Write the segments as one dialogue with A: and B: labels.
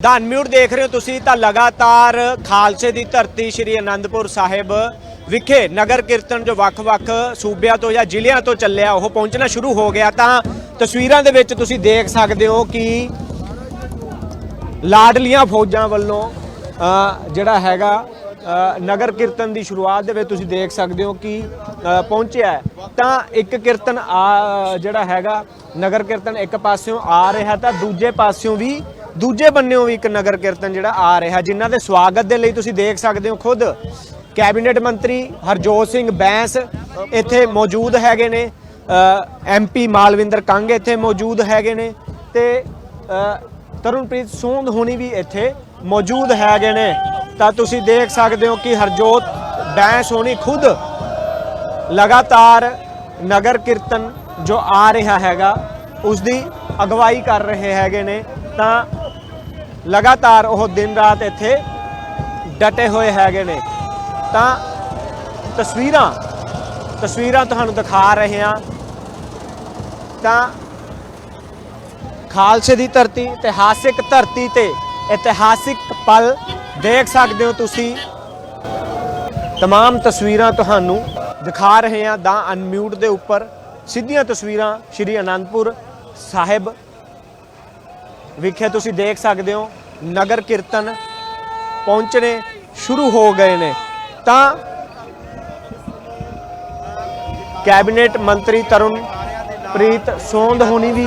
A: ਦਾ unmute ਦੇਖ ਰਹੇ ਹੋ ਤੁਸੀਂ ਤਾਂ ਲਗਾਤਾਰ ਖਾਲਸੇ ਦੀ ਧਰਤੀ ਸ੍ਰੀ ਅਨੰਦਪੁਰ ਸਾਹਿਬ ਵਿਖੇ ਨਗਰ ਕੀਰਤਨ ਜੋ ਵੱਖ-ਵੱਖ ਸੂਬਿਆਂ ਤੋਂ ਜਾਂ ਜ਼ਿਲ੍ਹਿਆਂ ਤੋਂ ਚੱਲਿਆ, ਉਹ ਪਹੁੰਚਣਾ ਸ਼ੁਰੂ ਹੋ ਗਿਆ ਤਾਂ ਤਸਵੀਰਾਂ ਦੇ ਵਿੱਚ ਤੁਸੀਂ ਦੇਖ ਸਕਦੇ ਹੋ ਕਿ ਲਾਡਲੀਆਂ ਫੌਜਾਂ ਵੱਲੋਂ ਜਿਹੜਾ ਹੈਗਾ ਨਗਰ ਕੀਰਤਨ ਦੀ ਸ਼ੁਰੂਆਤ ਦੇ ਵਿੱਚ ਤੁਸੀਂ ਦੇਖ ਸਕਦੇ ਹੋ ਕਿ ਪਹੁੰਚਿਆ ਤਾਂ ਇੱਕ ਕੀਰਤਨ ਆ, ਜਿਹੜਾ ਹੈਗਾ, ਨਗਰ ਕੀਰਤਨ ਇੱਕ ਪਾਸਿਓਂ ਆ ਰਿਹਾ ਤਾਂ ਦੂਜੇ ਪਾਸਿਓਂ ਵੀ ਦੂਜੇ ਬੰਨਿਓਂ ਵੀ ਇੱਕ ਨਗਰ ਕੀਰਤਨ ਜਿਹੜਾ ਆ ਰਿਹਾ ਜਿਨ੍ਹਾਂ ਦੇ ਸਵਾਗਤ ਦੇ ਲਈ ਤੁਸੀਂ ਦੇਖ ਸਕਦੇ ਹੋ ਖੁਦ। ਕੈਬਨਿਟ ਮੰਤਰੀ ਹਰਜੋਤ ਸਿੰਘ ਬੈਂਸ ਇੱਥੇ ਮੌਜੂਦ ਹੈਗੇ ਨੇ। ਐਮਪੀ ਮਾਲਵਿੰਦਰ ਕੰਗ ਇੱਥੇ ਮੌਜੂਦ ਹੈਗੇ ਨੇ ਤੇ ਅ, ਤਰੁਣਪ੍ਰੀਤ ਸੋਂਦ ਹੋਣੀ ਵੀ ਇੱਥੇ ਮੌਜੂਦ ਹੈਗੇ ਨੇ। ਤਾਂ ਤੁਸੀਂ ਦੇਖ ਸਕਦੇ ਹੋ ਕਿ ਹਰਜੋਤ ਬੈਂਸ ਹੋਣੀ ਖੁਦ ਲਗਾਤਾਰ ਨਗਰ ਕੀਰਤਨ ਜੋ ਆ ਰਿਹਾ ਹੈਗਾ ਉਸ ਦੀ ਅਗਵਾਈ ਕਰ ਰਹੇ ਹੈਗੇ ਨੇ। ਤਾਂ ਲਗਾਤਾਰ ਉਹ ਦਿਨ ਰਾਤ ਇੱਥੇ ਡਟੇ ਹੋਏ ਹੈਗੇ ਨੇ ਤਾਂ ਤਸਵੀਰਾਂ ਤਸਵੀਰਾਂ ਤੁਹਾਨੂੰ ਦਿਖਾ ਰਹੇ ਹਾਂ ਤਾਂ ਖਾਲਸੇ ਦੀ ਧਰਤੀ ਇਤਿਹਾਸਿਕ ਧਰਤੀ ਤੇ ਇਤਿਹਾਸਿਕ ਪਲ ਦੇਖ ਸਕਦੇ ਹੋ ਤੁਸੀਂ तमाम ਤਸਵੀਰਾਂ ਤੁਹਾਨੂੰ ਦਿਖਾ ਰਹੇ ਹਾਂ ਦਾ ਅਨਮਿਊਟ ਦੇ ਉੱਪਰ ਸਿੱਧੀਆਂ ਤਸਵੀਰਾਂ ਸ਼੍ਰੀ ਅਨੰਦਪੁਰ ਸਾਹਿਬ ਵਿਖੇ ਤੁਸੀਂ ਦੇਖ ਸਕਦੇ ਹੋ ਨਗਰ ਕੀਰਤਨ ਪਹੁੰਚਣੇ ਸ਼ੁਰੂ ਹੋ ਗਏ ਨੇ। ਤਾਂ ਕੈਬਨਿਟ ਮੰਤਰੀ ਤਰੁਣ ਪ੍ਰੀਤ ਸੋਂਦ ਹੋਣੀ ਵੀ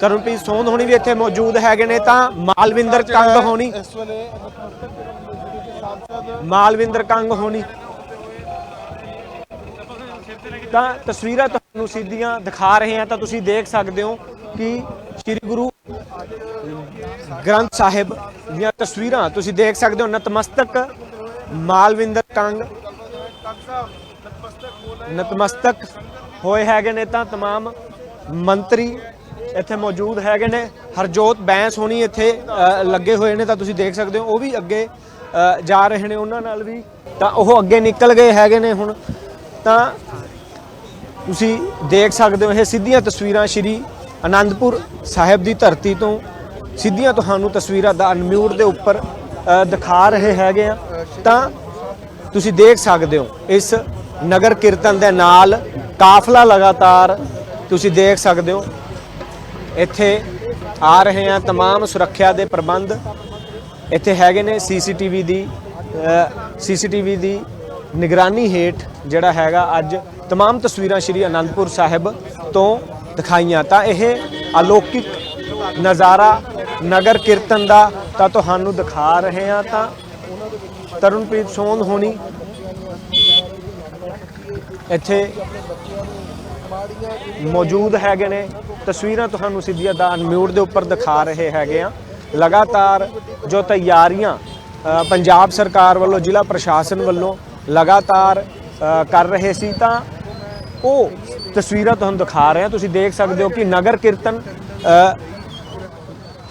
A: ਤਰੁਣਪ੍ਰੀਤ ਸੋਂਦ ਹੋਣੀ ਵੀ ਇੱਥੇ ਮੌਜੂਦ ਹੈਗੇ ਨੇ। ਤਾਂ ਮਾਲਵਿੰਦਰ ਕੰਗ ਹੋਣੀ। ਮਾਲਵਿੰਦਰ ਕੰਗ ਹੋਣੀ। ਤਾਂ ਤਸਵੀਰਾਂ ਤੁਹਾਨੂੰ ਸਿੱਧੀਆਂ ਦਿਖਾ ਰਹੇ ਹਾਂ। ਤਾਂ ਤੁਸੀਂ ਦੇਖ ਸਕਦੇ ਹੋ ਕਿ ਸ੍ਰੀ ਗੁਰੂ ਗ੍ਰੰਥ ਸਾਹਿਬ ਦੀਆਂ ਤਸਵੀਰਾਂ ਤੁਸੀਂ ਦੇਖ ਸਕਦੇ ਹੋ ਨਤਮਸਤਕ ਮਾਲਵਿੰਦਰ ਕੰਗ ਨਤਮਸਤਕ ਹੋਏ ਹੈਗੇ ਨੇ ਤਾਂ तमाम ਮੰਤਰੀ ਇੱਥੇ ਮੌਜੂਦ ਹੈਗੇ ਨੇ ਹਰਜੋਤ ਬੈਂਸ ਹੋਣੀ ਇੱਥੇ ਅ, ਲੱਗੇ ਹੋਏ ਨੇ ਤਾਂ ਤੁਸੀਂ ਦੇਖ ਸਕਦੇ ਹੋ ਉਹ ਵੀ ਅੱਗੇ ਅ, ਜਾ ਰਹੇ ਨੇ ਉਹਨਾਂ ਨਾਲ ਵੀ ਤਾਂ ਉਹ ਅੱਗੇ ਨਿਕਲ ਗਏ ਹੈਗੇ ਨੇ ਹੁਣ ਤਾਂ ਤੁਸੀਂ ਦੇਖ ਸਕਦੇ ਹੋ ਇਹ ਸਿੱਧੀਆਂ ਤਸਵੀਰਾਂ ਸ਼੍ਰੀ ਆਨੰਦਪੁਰ ਸਾਹਿਬ ਦੀ ਧਰਤੀ ਤੋਂ ਸਿੱਧੀਆਂ ਤੁਹਾਨੂੰ ਤਸਵੀਰਾਂ ਦਾ ਅਨਮਿਊਟ ਦੇ ਉੱਪਰ ਅ, ਦਿਖਾ ਰਹੇ ਹੈਗੇ ਆ ਤਾਂ ਤੁਸੀਂ ਦੇਖ ਸਕਦੇ ਹੋ ਇਸ ਨਗਰ ਕੀਰਤਨ ਦੇ ਨਾਲ ਕਾਫਲਾ ਲਗਾਤਾਰ ਤੁਸੀਂ ਦੇਖ ਸਕਦੇ ਹੋ ਇੱਥੇ ਆ ਰਹੇ ਆ तमाम ਸੁਰੱਖਿਆ ਦੇ ਪ੍ਰਬੰਧ ਇੱਥੇ ਹੈਗੇ ਨੇ ਸੀਸੀਟੀਵੀ ਦੀ ਸੀਸੀਟੀਵੀ ਦੀ ਨਿਗਰਾਨੀ ਹੇਠ ਜਿਹੜਾ ਹੈਗਾ ਅੱਜ तमाम ਤਸਵੀਰਾਂ ਸ਼੍ਰੀ ਅਨੰਦਪੁਰ ਸਾਹਿਬ ਤੋਂ ਦਿਖਾਈਆਂ। ਤਾਂ ਇਹ ਅਲੌਕਿਕ ਨਜ਼ਾਰਾ, ਨਗਰ ਕੀਰਤਨ ਦਾ ਤਾਂ ਤੁਹਾਨੂੰ ਦਿਖਾ ਰਹੇ ਹਾਂ ਤਾਂ ਤਰਨਪ੍ਰੀਤ ਸੋਨ ਹੋਣੀ ਇੱਥੇ ਮੌਜੂਦ ਹੈਗੇ ਨੇ। ਤਸਵੀਰਾਂ ਤੁਹਾਨੂੰ ਸਿੱਧੀਆਂ ਦਾ ਅਨਮਿਊਟ ਦੇ ਉੱਪਰ ਦਿਖਾ ਰਹੇ ਹੈਗੇ ਆ ਲਗਾਤਾਰ ਜੋ ਤਿਆਰੀਆਂ ਪੰਜਾਬ ਸਰਕਾਰ ਵੱਲੋਂ, ਜ਼ਿਲ੍ਹਾ ਪ੍ਰਸ਼ਾਸਨ ਵੱਲੋਂ ਲਗਾਤਾਰ ਕਰ ਰਹੇ ਸੀ ਤਾਂ ਉਹ ਤਸਵੀਰਾਂ ਤੁਹਾਨੂੰ ਦਿਖਾ ਰਹੇ ਹਾਂ। ਤੁਸੀਂ ਦੇਖ ਸਕਦੇ ਹੋ ਕਿ ਨਗਰ ਕੀਰਤਨ ਅ,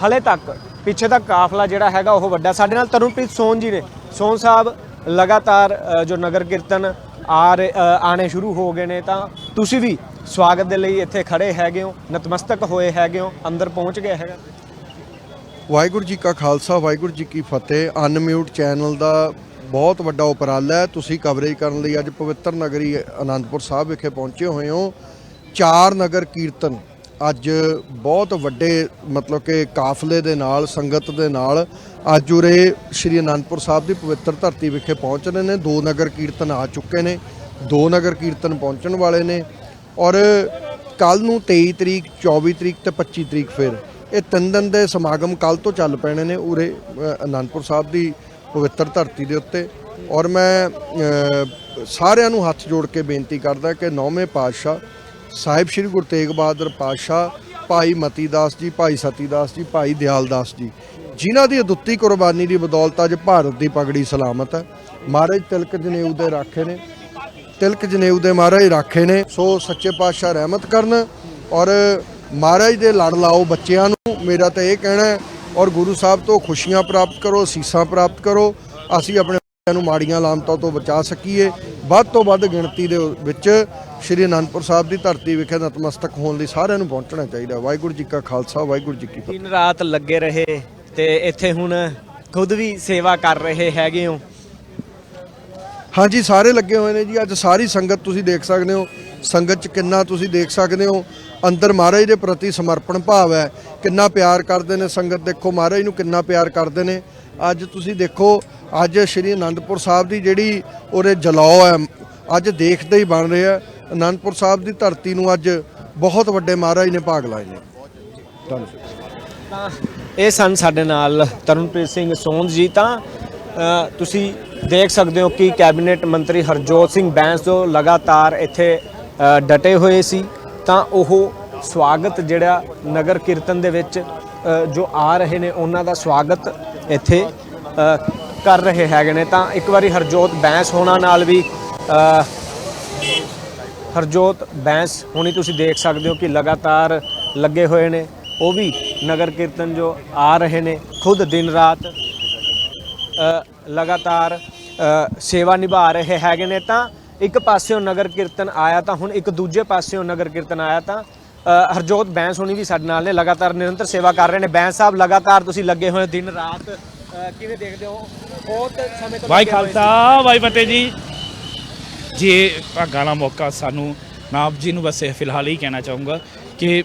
A: ਹਲੇ ਤੱਕ ਪਿੱਛੇ ਦਾ ਕਾਫਲਾ ਜਿਹੜਾ ਹੈਗਾ ਉਹ ਵੱਡਾ। ਸਾਡੇ ਨਾਲ ਤਰੁਣਪ੍ਰੀਤ ਸੋਨ ਜੀ ਨੇ। ਸੋਨ ਸਾਹਿਬ ਲਗਾਤਾਰ ਜੋ ਨਗਰ ਕੀਰਤਨ ਆ ਰਹੇ- ਅ, ਆਣੇ ਸ਼ੁਰੂ ਹੋ ਗਏ ਨੇ ਤਾਂ ਤੁਸੀਂ ਵੀ ਸਵਾਗਤ ਦੇ ਲਈ ਇੱਥੇ ਖੜੇ ਹੈਗੇ ਹੋ। ਨਤਮਸਤਕ ਹੋਏ ਹੈਗੇ ਹੋ। ਅੰਦਰ ਪਹੁੰਚ ਗਏ ਹੈਗਾ।
B: ਵਾਹਿਗੁਰੂ ਜੀ ਕਾ ਖਾਲਸਾ ਵਾਹਿਗੁਰੂ ਜੀ ਕੀ ਫਤਿਹ। ਅਨਮਿਊਟ ਚੈਨਲ ਦਾ ਬਹੁਤ ਵੱਡਾ ਉਪਰਾਲਾ ਹੈ। ਤੁਸੀਂ ਕਵਰੇਜ ਕਰਨ ਲਈ ਅੱਜ ਪਵਿੱਤਰ ਨਗਰੀ ਆਨੰਦਪੁਰ ਸਾਹਿਬ ਵਿਖੇ ਪਹੁੰਚੇ ਹੋਏ ਹੋ। ਚਾਰ ਨਗਰ ਕੀਰਤਨ ਅੱਜ ਬਹੁਤ ਵੱਡੇ ਮਤਲਬ ਕਿ ਕਾਫਲੇ ਦੇ ਨਾਲ, ਸੰਗਤ ਦੇ ਨਾਲ ਅੱਜ ਉਰੇ ਸ਼੍ਰੀ ਅਨੰਦਪੁਰ ਸਾਹਿਬ ਦੀ ਪਵਿੱਤਰ ਧਰਤੀ ਵਿਖੇ ਪਹੁੰਚ ਰਹੇ ਨੇ। ਦੋ ਨਗਰ ਕੀਰਤਨ ਆ ਚੁੱਕੇ ਨੇ। ਦੋ ਨਗਰ ਕੀਰਤਨ ਪਹੁੰਚਣ ਵਾਲੇ ਨੇ। ਔਰ ਕੱਲ ਨੂੰ 23 ਤਰੀਕ 24 ਤਰੀਕ ਤੇ 25 ਤਰੀਕ ਫਿਰ ਇਹ ਤਿੰਨ ਦਿਨ ਦੇ ਸਮਾਗਮ ਕੱਲ ਤੋਂ ਚੱਲ ਪੈਣੇ ਨੇ ਉਰੇ ਅਨੰਦਪੁਰ ਸਾਹਿਬ ਦੀ ਪਵਿੱਤਰ ਧਰਤੀ ਦੇ ਉੱਤੇ ਔਰ ਮੈਂ ਸਾਰਿਆਂ ਨੂੰ ਹੱਥ ਜੋੜ ਕੇ ਬੇਨਤੀ ਕਰਦਾ ਕਿ ਨੌਵੇਂ ਪਾਤਸ਼ਾਹ ਸਾਹਿਬ ਸ੍ਰੀ ਗੁਰੂ ਤੇਗ ਬਹਾਦਰ ਪਾਤਸ਼ਾਹ, ਭਾਈ ਮਤੀ ਦਾਸ ਜੀ, ਭਾਈ ਸਤੀ ਦਾਸ ਜੀ, ਭਾਈ ਦਿਆਲਦਾਸ ਜੀ, ਜਿਨ੍ਹਾਂ ਦੀ ਅਦੁੱਤੀ ਕੁਰਬਾਨੀ ਦੀ ਬਦੌਲਤ ਅੱਜ ਭਾਰਤ ਦੀ ਪਗੜੀ ਸਲਾਮਤ ਹੈ। ਮਹਾਰਾਜ ਤਿਲਕ ਜਨੇਊ ਦੇ ਰਾਖੇ ਨੇ। ਤਿਲਕ ਜਨੇਊ ਦੇ ਮਹਾਰਾਜ ਰਾਖੇ ਨੇ। ਸੋ ਸੱਚੇ ਪਾਤਸ਼ਾਹ ਰਹਿਮਤ ਕਰਨ ਔਰ ਮਹਾਰਾਜ ਦੇ ਲੜ ਲਾਓ ਬੱਚਿਆਂ ਨੂੰ। ਮੇਰਾ ਤਾਂ ਇਹ ਕਹਿਣਾ ਹੈ ਔਰ ਗੁਰੂ ਸਾਹਿਬ ਤੋਂ ਖੁਸ਼ੀਆਂ ਪ੍ਰਾਪਤ ਕਰੋ ਸੀਸਾਂ ਪ੍ਰਾਪਤ ਕਰੋ। ਅਸੀਂ ਆਪਣੇ ਬੱਚਿਆਂ ਨੂੰ ਮਾੜੀਆਂ ਲਾਮਤਾਂ ਤੋਂ ਬਚਾ ਸਕੀਏ। ਵੱਧ ਤੋਂ ਵੱਧ ਗਿਣਤੀ ਦੇ ਵਿੱਚ ਸ਼੍ਰੀ ਅਨੰਦਪੁਰ ਸਾਹਿਬ ਦੀ ਧਰਤੀ ਵਿਖੇ ਨਤਮਸਤਕ ਹੋਣ ਲਈ ਸਾਰਿਆਂ ਨੂੰ ਪਹੁੰਚਣਾ ਚਾਹੀਦਾ। ਵਾਹਿਗੁਰੂ ਜੀ ਕਾ ਖਾਲਸਾ ਵਾਹਿਗੁਰੂ ਜੀ ਕੀ ਫਤਿਹ।
A: ਦਿਨ ਰਾਤ ਲੱਗੇ ਰਹੇ ਤੇ ਇੱਥੇ ਹੁਣ ਖੁਦ ਵੀ ਸੇਵਾ ਕਰ ਰਹੇ ਹੈਗੇ ਹੋ।
B: ਹਾਂਜੀ ਸਾਰੇ ਲੱਗੇ ਹੋਏ ਨੇ ਜੀ। ਅੱਜ ਸਾਰੀ ਸੰਗਤ ਤੁਸੀਂ ਦੇਖ ਸਕਦੇ ਹੋ। ਸੰਗਤ ਚ ਕਿੰਨਾ ਤੁਸੀਂ ਦੇਖ ਸਕਦੇ ਹੋ, ਅੰਦਰ ਮਹਾਰਾਜ ਦੇ ਪ੍ਰਤੀ ਸਮਰਪਣ ਭਾਵ ਹੈ, ਕਿੰਨਾ ਪਿਆਰ ਕਰਦੇ ਨੇ ਸੰਗਤ, ਦੇਖੋ ਮਹਾਰਾਜ ਨੂੰ ਕਿੰਨਾ ਪਿਆਰ ਕਰਦੇ ਨੇ। ਅੱਜ ਤੁਸੀਂ ਦੇਖੋ, ਅੱਜ ਸ਼੍ਰੀ ਅਨੰਦਪੁਰ ਸਾਹਿਬ ਦੀ ਜਿਹੜੀ ਉਹਦੇ ਜਲਾਓ ਹੈ, ਅੱਜ ਦੇਖਦੇ ਹੀ ਬਣ ਰਿਹਾ ਅਨੰਦਪੁਰ ਸਾਹਿਬ ਦੀ ਧਰਤੀ ਨੂੰ ਅੱਜ ਬਹੁਤ ਵੱਡੇ ਮਹਾਰਾਜ ਨੇ ਭਾਗ ਲਾਏ ਨੇ। ਧੰਨਵਾਦ
A: ਇਹ ਸਨ ਸਾਡੇ ਨਾਲ ਤਰਨਪ੍ਰੀਤ ਸਿੰਘ ਸੋਂਦ ਜੀ। ਤਾਂ ਤੁਸੀਂ ਦੇਖ ਸਕਦੇ ਹੋ ਕਿ ਕੈਬਨਿਟ ਮੰਤਰੀ ਹਰਜੋਤ ਸਿੰਘ ਬੈਂਸ ਜੋ ਲਗਾਤਾਰ ਇੱਥੇ ਡਟੇ ਹੋਏ ਸੀ, ਤਾਂ ਉਹ ਸਵਾਗਤ ਜਿਹੜਾ ਨਗਰ ਕੀਰਤਨ ਦੇ ਵਿੱਚ ਜੋ ਆ ਰਹੇ ਨੇ, ਉਹਨਾਂ ਦਾ ਸਵਾਗਤ ਇੱਥੇ ਕਰ ਰਹੇ ਹੈਗੇ ਨੇ। ਤਾਂ ਇੱਕ ਵਾਰੀ ਹਰਜੋਤ ਬੈਂਸ ਹੋਣਾ ਨਾਲ ਵੀ ਹਰਜੋਤ ਬੈਂਸ ਹੁਣੀ ਤੁਸੀਂ ਦੇਖ ਸਕਦੇ ਹੋ ਕਿ ਲਗਾਤਾਰ ਲੱਗੇ ਹੋਏ ਨੇ। ਉਹ ਵੀ ਨਗਰ ਕੀਰਤਨ ਜੋ ਆ ਰਹੇ ਨੇ, ਖੁਦ ਦਿਨ ਰਾਤ ਲਗਾਤਾਰ ਸੇਵਾ ਨਿਭਾ ਰਹੇ ਹੈਗੇ ਨੇ। ਤਾਂ ਇੱਕ ਪਾਸਿਓਂ ਨਗਰ ਕੀਰਤਨ ਆਇਆ ਤਾਂ ਹੁਣ ਇੱਕ ਦੂਜੇ ਪਾਸਿਓਂ ਨਗਰ ਕੀਰਤਨ ਆਇਆ ਤਾਂ ਹਰਜੋਤ ਬੈਂਸ ਹੁਣੀ ਵੀ ਸਾਡੇ ਨਾਲ ਨੇ ਲਗਾਤਾਰ ਨਿਰੰਤਰ ਸੇਵਾ ਕਰ ਰਹੇ ਨੇ। ਬੈਂਸ ਸਾਹਿਬ ਲਗਾਤਾਰ ਤੁਸੀਂ ਲੱਗੇ ਹੋਏ ਦਿਨ ਰਾਤ ਕਿਵੇਂ ਦੇਖਦੇ ਹੋ? ਬਹੁਤ ਸਮੇਂ ਤੋਂ ਸੀ।
C: ਖਾਲਸਾ ਵਾਹਿ ਫਤਿਹ ਜੀ। ਜੇ ਭਾਗਾਂ ਦਾ ਮੌਕਾ ਸਾਨੂੰ ਨਾਬ ਜੀ ਨੂੰ ਬਸ ਫਿਲਹਾਲ ਹੀ ਕਹਿਣਾ ਚਾਹੂੰਗਾ ਕਿ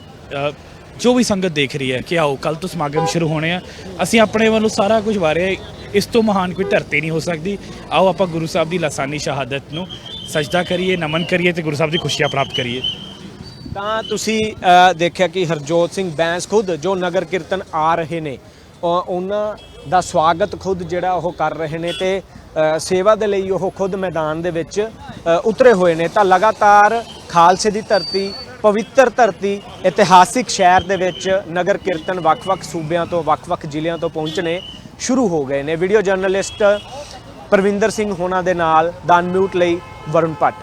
C: ਜੋ ਵੀ ਸੰਗਤ ਦੇਖ ਰਹੀ ਹੈ ਕਿ ਆਓ ਕੱਲ ਤੋਂ ਸਮਾਗਮ ਸ਼ੁਰੂ ਹੋਣੇ ਆ। ਅਸੀਂ ਆਪਣੇ ਵੱਲੋਂ ਸਾਰਾ ਕੁਝ ਵਾਰਿਆ ਇਸ ਤੋਂ ਮਹਾਨ ਕੋਈ ਧਰਤੀ ਨਹੀਂ ਹੋ ਸਕਦੀ। ਆਓ ਆਪਾਂ ਗੁਰੂ ਸਾਹਿਬ ਦੀ ਲਾਸਾਨੀ ਸ਼ਹਾਦਤ ਨੂੰ ਸਜਦਾ ਕਰੀਏ, ਨਮਨ ਕਰੀਏ ਤੇ ਗੁਰੂ ਸਾਹਿਬ ਦੀ ਖੁਸ਼ੀਆਂ ਪ੍ਰਾਪਤ ਕਰੀਏ।
A: ਤਾਂ ਤੁਸੀਂ ਦੇਖਿਆ ਕਿ ਹਰਜੋਤ ਸਿੰਘ ਬੈਂਸ ਖੁਦ ਜੋ ਨਗਰ ਕੀਰਤਨ ਆ ਰਹੇ ਨੇ ਉਹਨਾਂ ਦਾ ਸਵਾਗਤ ਖੁਦ ਜਿਹੜਾ ਉਹ ਕਰ ਰਹੇ ਨੇ ਤੇ ਸੇਵਾ ਦੇ ਲਈ ਉਹ ਖੁਦ ਮੈਦਾਨ ਦੇ ਵਿੱਚ ਉਤਰੇ ਹੋਏ ਨੇ। ਤਾਂ ਲਗਾਤਾਰ ਖਾਲਸੇ ਦੀ ਧਰਤੀ, ਪਵਿੱਤਰ ਧਰਤੀ, ਇਤਿਹਾਸਿਕ ਸ਼ਹਿਰ ਦੇ ਵਿੱਚ ਨਗਰ ਕੀਰਤਨ ਵੱਖ-ਵੱਖ ਸੂਬਿਆਂ ਤੋਂ, ਵੱਖ-ਵੱਖ ਜ਼ਿਲ੍ਹਿਆਂ ਤੋਂ ਪਹੁੰਚਣੇ ਸ਼ੁਰੂ ਹੋ ਗਏ ਨੇ। ਵੀਡੀਓ ਜਰਨਲਿਸਟ ਪ੍ਰਵਿੰਦਰ ਸਿੰਘ ਹੋਣਾ ਦੇ ਨਾਲ, ਦਾਨ ਮਿਊਟ ਲਈ ਵਰੁਣ ਭੱਟ।